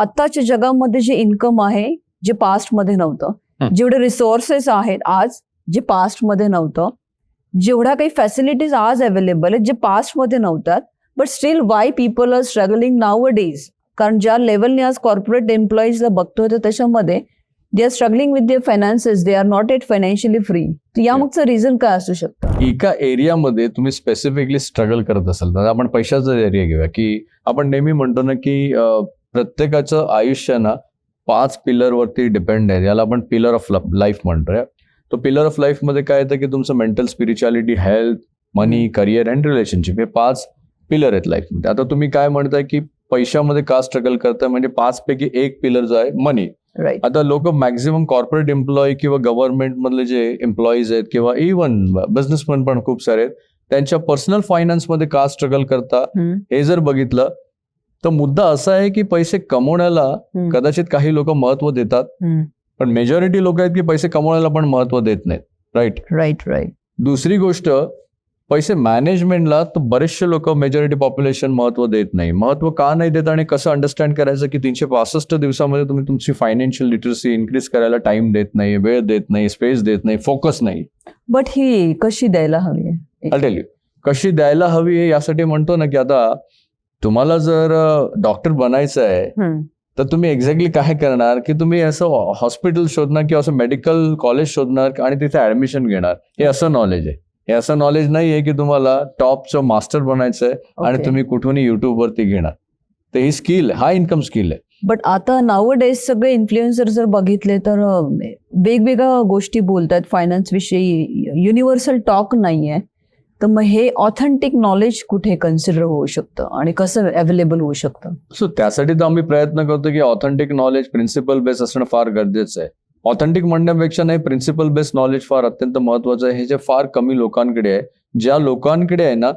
आताच्या जगामध्ये जे इन्कम आहे जे पास्टमध्ये नव्हतं. जेवढे रिसोर्सेस आहेत आज जे पास्टमध्ये नव्हतं. जेवढ्या काही फॅसिलिटीज आज अवेलेबल आहेत जे पास्टमध्ये नव्हतात but still why people are struggling nowadays कारण ज्या लेवलने आज कॉर्पोरेट एम्प्लॉईजला बघतोय तर त्याच्यामध्ये they are struggling with their finances they are not at financially free यामागचं रिझन काय असू शकतं? एका एरियामध्ये तुम्ही स्पेसिफिकली स्ट्रगल करत असाल. तर आपण पैशाचा एरिया घेऊया की आपण नेहमी म्हणतो ना की अं, प्रत्येकाचं आयुष्य ना पाच पिलर वरती डिपेंड आहे. याला आपण पिलर ऑफ लाईफ म्हणतोय. तो पिलर ऑफ लाईफमध्ये काय येतं की तुमचं mental spirituality health money career and relationship हे पाच पिलर आहेत लाईफमध्ये आता तुम्ही काय म्हणताय की पैशामध्ये का स्ट्रगल करताय? म्हणजे पाच पैकी एक पिलर जो आहे मनी राईट आता लोक मॅक्झिमम कॉर्पोरेट एम्प्लॉई किंवा गव्हर्नमेंट मधले जे एम्प्लॉईज आहेत किंवा इव्हन बिझनेसमॅन पण खूप सारे आहेत त्यांच्या पर्सनल फायनान्समध्ये का स्ट्रगल करता? हे जर बघितलं तर मुद्दा असा आहे की पैसे कमवण्याला कदाचित काही लोक महत्त्व देतात पण मेजॉरिटी लोक आहेत की पैसे कमवण्याला पण महत्त्व देत नाहीत राईट राईट राईट दुसरी गोष्ट पैसे मॅनेजमेंटला तर बरेचसे लोक मेजॉरिटी पॉप्युलेशन महत्त्व देत नाही. महत्त्व का नाही देत आणि कसं अंडरस्टँड करायचं की तीनशे पासष्ट दिवसामध्ये तुम्ही तुमची फायनान्शियल लिटरसी इन्क्रीज करायला टाइम देत नाही वेळ देत नाही स्पेस देत नाही फोकस नाही. बट ही कशी द्यायला हवी. कशी द्यायला हवी आहे यासाठी म्हणतो ना की आता तुम्हाला जर डॉक्टर बनायचं आहे. तर तुम्ही एक्झॅक्टली काय करणार? की तुम्ही असं हॉस्पिटल शोधणार किंवा असं मेडिकल कॉलेज शोधणार आणि तिथे ऍडमिशन घेणार. हे असं नॉलेज आहे. हे असं नॉलेज नाही आहे की तुम्हाला टॉपचं मास्टर बनायचं आहे आणि. तुम्ही कुठूनही युट्यूब वरती घेणार. तर ही स्किल हा इन्कम स्किल आहे. बट आता नाव डेज सगळे इन्फ्लुएन्सर जर बघितले तर वेगवेगळ्या गोष्टी बोलतात. फायनान्स विषयी युनिव्हर्सल टॉक नाहीये. तर मग हे ऑथेंटिक नॉलेज कुठे कन्सिडर होऊ शकतं आणि कसं अवेलेबल होऊ शकतं? सो त्यासाठी तर आम्ही प्रयत्न करतो की ऑथेंटिक नॉलेज प्रिन्सिपल बेस असणं फार गरजेचं आहे. ऑथेंटिक म्हणण्यापेक्षा नाही प्रिन्सिपल बेस नॉलेज फार अत्यंत महत्वाचं आहे. हे जे फार कमी लोकांकडे आहे ज्या लोकांकडे आहे ना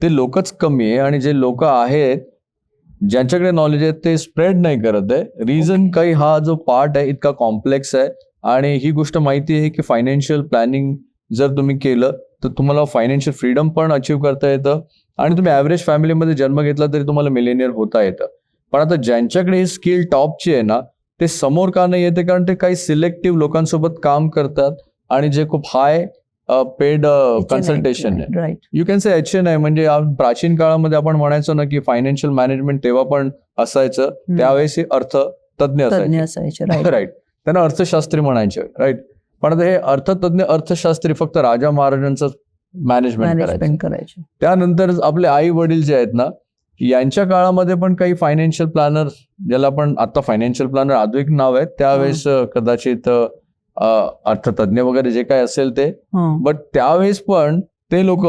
ते लोकच कमी आहे आणि जे लोक आहेत ज्यांच्याकडे नॉलेज आहे ते स्प्रेड नाही करत आहे. Reason Okay. काही हा जो पार्ट आहे इतका कॉम्प्लेक्स आहे. आणि ही गोष्ट माहिती आहे की फायनान्शियल प्लॅनिंग जर तुम्ही केलं तर तुम्हाला फायनान्शियल फ्रीडम पण अचीव करता येतं. आणि तुम्ही ॲव्हरेज फॅमिलीमध्ये जन्म घेतला तरी तुम्हाला मिलेनियर होता येतं. पण आता ज्यांच्याकडे ही स्किल टॉपची आहे ना ते समोर का नाही येते? कारण ते काही सिलेक्टिव्ह लोकांसोबत काम करतात आणि जे खूप हाय पेड कन्सल्टेशन आहे right you can say H N आहे म्हणजे प्राचीन काळामध्ये आपण म्हणायचो ना की फायनान्शियल मॅनेजमेंट तेव्हा पण असायचं. त्यावेळेस हे अर्थ तज्ज्ञ तज्ञ असायचे राईट त्यांना अर्थशास्त्री म्हणायचे राईट पण आता हे अर्थतज्ञ अर्थशास्त्री फक्त राजा महाराजांचं मॅनेजमेंट करायचं. त्यानंतर आपले आई वडील जे आहेत ना यांच्या काळामध्ये पण काही फायनान्शियल प्लॅनर ज्याला आपण आता फायनान्शियल प्लॅनर आधुनिक नाव आहे त्यावेळेस कदाचित अर्थतज्ञ वगैरे जे काय असेल ते. बट त्यावेळेस पण ते लोक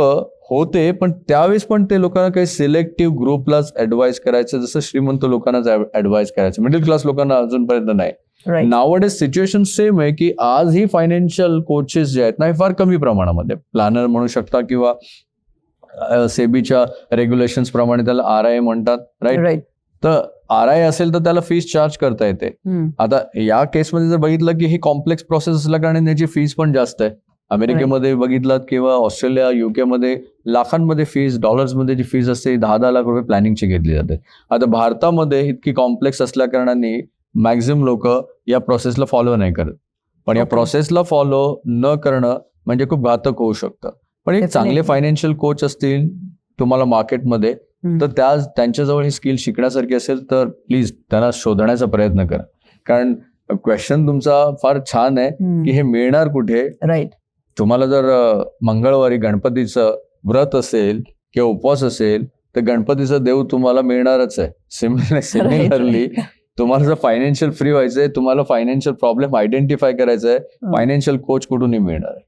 होते पण त्यावेळेस पण ते लोकांना काही सिलेक्टिव्ह ग्रुपलाच ऍडवाइस करायचं जसं श्रीमंत लोकांनाच ऍडवाइस करायचं. मिडल क्लास लोकांना अजूनपर्यंत नाही. नावडे सिच्युएशन सेम आहे की आज ही फायनान्शियल कोचेस जे आहेत ना हे फार कमी प्रमाणामध्ये. प्लॅनर म्हणू शकता किंवा सेबीच्या रेग्युलेशन्स प्रमाणे त्याला आर आय म्हणतात राईट राईट तर आर आय असेल तर त्याला फीस चार्ज करता येते. आता या केसमध्ये जर बघितलं की ही कॉम्प्लेक्स प्रोसेस असल्या कारणे त्याची फीस पण जास्त आहे. अमेरिकेमध्ये बघितलं किंवा ऑस्ट्रेलिया युके मध्ये लाखांमध्ये फीस डॉलर्समध्ये जी फीस असते दहा दहा लाख रुपये प्लॅनिंगची घेतली जाते. आता भारतामध्ये इतकी कॉम्प्लेक्स असल्या कारणाने मॅक्झिमम लोक या प्रोसेसला फॉलो नाही करत. पण या. प्रोसेसला फॉलो न करणं म्हणजे खूप घातक होऊ शकतं. पण एक चांगले. फायनान्शियल कोच असतील तुम्हाला मार्केटमध्ये तर त्या त्यांच्याजवळ ही स्किल शिकण्यासारखी असेल तर प्लीज त्यांना शोधण्याचा प्रयत्न करा. कारण क्वेश्चन तुमचा फार छान आहे की हे मिळणार कुठे? राईट तुम्हाला जर मंगळवारी गणपतीचं व्रत असेल किंवा उपवास असेल तर गणपतीचं देव तुम्हाला मिळणारच आहे. सिमिलर सिमिलरली तुम्हाला जर फायनान्शियल फ्री व्हायचंय तुम्हाला फायनान्शियल प्रॉब्लेम आयडेंटिफाय करायचा आहे फायनान्शियल कोच कुठूनही मिळणार. आहे